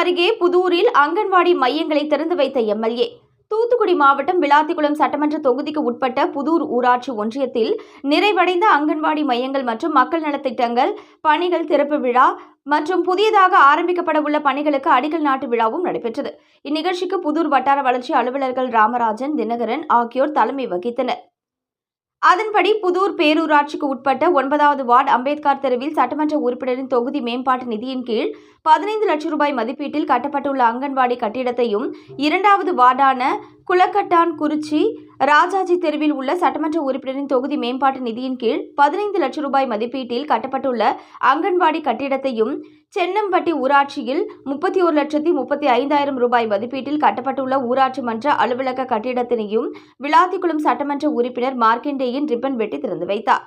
அருகே புதூரில் அங்கன்வாடி மையங்களை திறந்து வைத்த எம்எல்ஏ. தூத்துக்குடி மாவட்டம் விளாத்திக்குளம் சட்டமன்ற தொகுதிக்கு உட்பட்ட புதூர் ஊராட்சி ஒன்றியத்தில் நிறைவடைந்த அங்கன்வாடி மையங்கள் மற்றும் மக்கள் நலத்திட்டங்கள் பணிகள் திறப்பு விழா மற்றும் புதியதாக ஆரம்பிக்கப்பட உள்ள பணிகளுக்கு அடிக்கல் நாட்டு விழாவும் நடைபெற்றது. இந்நிகழ்ச்சிக்கு புதூர் வட்டார வளர்ச்சி அலுவலர்கள் ராமராஜன் தினகரன் ஆகியோர் தலைமை வகித்தனர். அதன்படி புதூர் பேரூராட்சிக்கு உட்பட்ட ஒன்பதாவது வார்டு அம்பேத்கர் தெருவில் சட்டமன்ற உறுப்பினரின் தொகுதி மேம்பாட்டு நிதியின் கீழ் பதினைந்து லட்சம் ரூபாய் மதிப்பீட்டில் கட்டப்பட்டுள்ள அங்கன்வாடி கட்டிடத்தையும் இரண்டாவது வார்டான குளக்கட்டான் குறிச்சி ராஜாஜி தெருவில் உள்ள சட்டமன்ற உறுப்பினரின் தொகுதி மேம்பாட்டு நிதியின் கீழ் பதினைந்து லட்சம் ரூபாய் மதிப்பீட்டில் கட்டப்பட்டுள்ள அங்கன்வாடி கட்டிடத்தையும் சென்னம்பட்டி ஊராட்சியில் முப்பத்தி ஒரு லட்சத்தி முப்பத்தி ஐந்தாயிரம் ரூபாய் மதிப்பீட்டில் கட்டப்பட்டுள்ள ஊராட்சி மன்ற அலுவலக கட்டிடத்தினையும் விளாத்திக்குளம் சட்டமன்ற உறுப்பினர் மார்க்கெண்டேயின் ரிப்பன் வெட்டி திறந்து வைத்தார்.